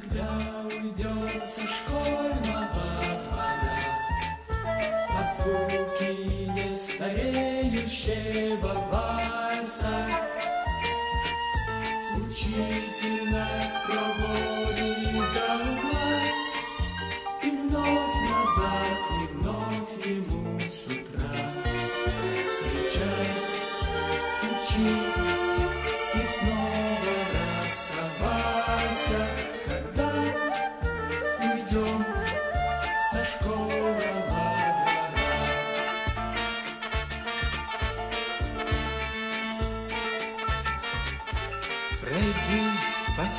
Когда уйдем со школьного двора. Под звуки нестареющего вальса Учитель нас проводит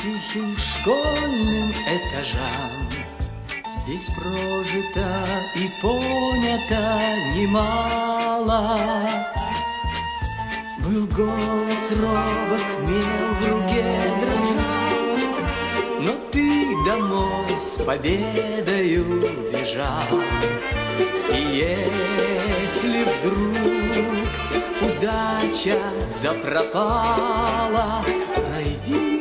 тихим школьным этажам. Здесь прожито и понято немало. Был голос робок, мел в руке дрожал Но ты домой с победою бежал. И если вдруг удача запропала по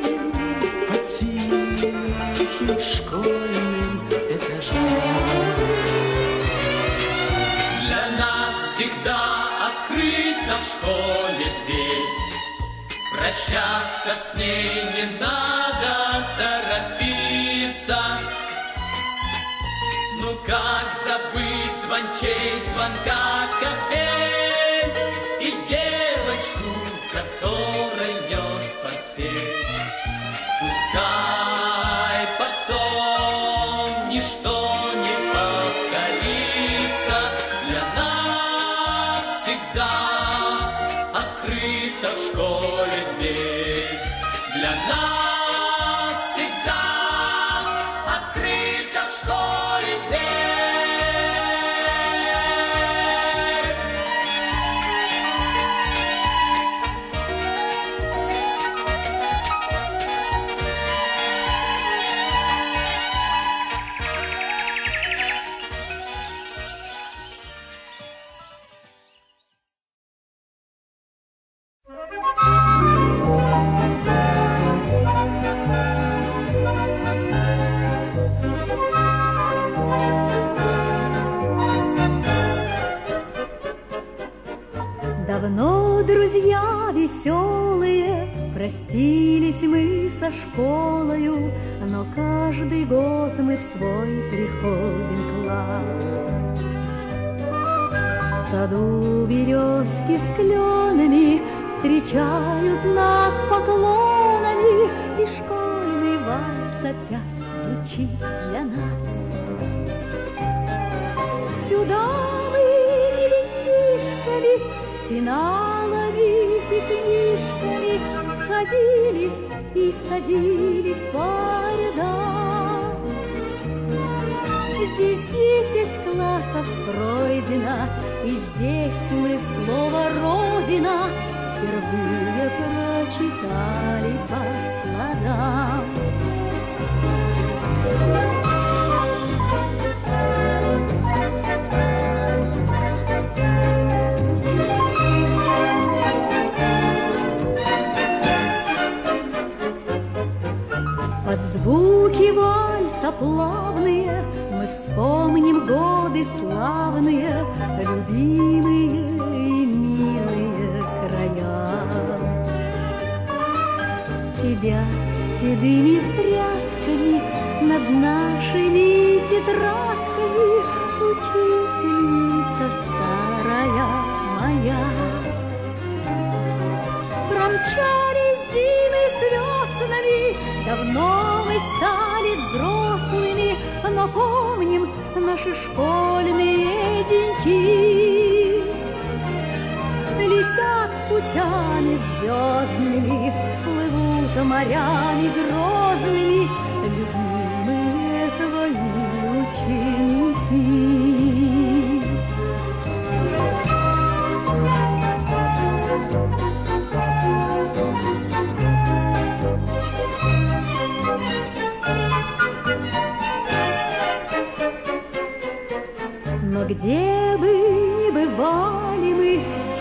тихим школьным этажам Для нас всегда открыта в школе дверь. Прощаться с ней не надо торопиться. Ну как забыть звончей звонка капель Пускай потом ничто не повторится. Для нас всегда открыта в школе дверь. Для нас друзья веселые, простились мы со школою, Но каждый год мы в свой приходим класс. В саду березки с кленами Встречают нас поклонами, И школьный вальс опять звучит для нас. Сюда мы ребятишками С пеналами и книжками Ходили и садились по рядам. Здесь десять классов пройдено, И здесь мы слово «Родина» Впервые прочитали по складам. Вальса плавные Мы вспомним годы славные, Любимые и милые края. Тебя седыми прядками Над нашими тетрадками Учительница старая моя. Промчались зимы с веснами, Давно мы стали Но помним наши школьные деньки. Летят путями звездными, Плывут морями грозными, Любимые твои ученики. Где бы ни бывали мы,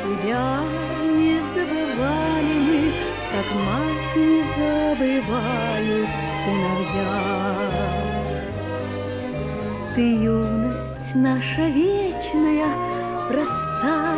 Тебя не забывали мы, Как мать не забывают сыновья. Ты юность наша вечная, простая